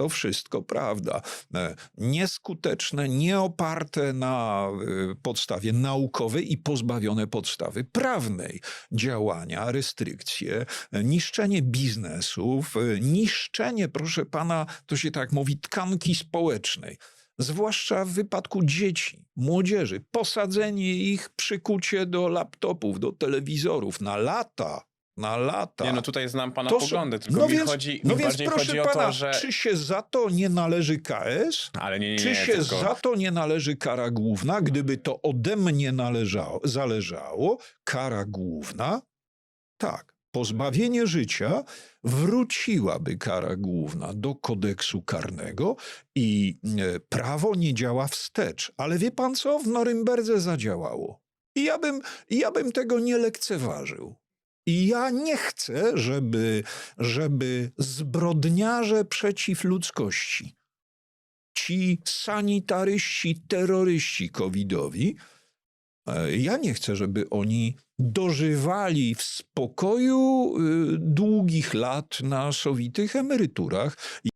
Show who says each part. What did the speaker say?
Speaker 1: To wszystko prawda. E, Nieskuteczne, nieoparte na e, podstawie naukowej i pozbawione podstawy prawnej działania, restrykcje, e, niszczenie biznesów, niszczenie, proszę pana, to się tak mówi, tkanki społecznej. Zwłaszcza w wypadku dzieci, młodzieży, posadzenie ich, przykucie do laptopów, do telewizorów na lata, na lata.
Speaker 2: Nie, no tutaj znam pana
Speaker 1: To są-
Speaker 2: poglądy, tylko
Speaker 1: no
Speaker 2: mi
Speaker 1: więc,
Speaker 2: chodzi,
Speaker 1: no
Speaker 2: mi
Speaker 1: więc
Speaker 2: bardziej
Speaker 1: proszę
Speaker 2: chodzi o
Speaker 1: pana,
Speaker 2: to, że...
Speaker 1: czy się za to nie należy KS?
Speaker 2: Ale nie, nie,
Speaker 1: Czy
Speaker 2: nie,
Speaker 1: się
Speaker 2: tylko...
Speaker 1: za to nie należy kara główna? Gdyby to ode mnie należało, zależało, kara główna? Tak. Pozbawienie życia wróciłaby kara główna do kodeksu karnego i e, prawo nie działa wstecz. Ale wie pan co? W Norymberdze zadziałało. I ja bym, i ja bym tego nie lekceważył. I ja nie chcę, żeby, żeby zbrodniarze przeciw ludzkości, ci sanitaryści, terroryści covidowi, e, ja nie chcę, żeby oni dożywali w spokoju y, długich lat na sowitych emeryturach.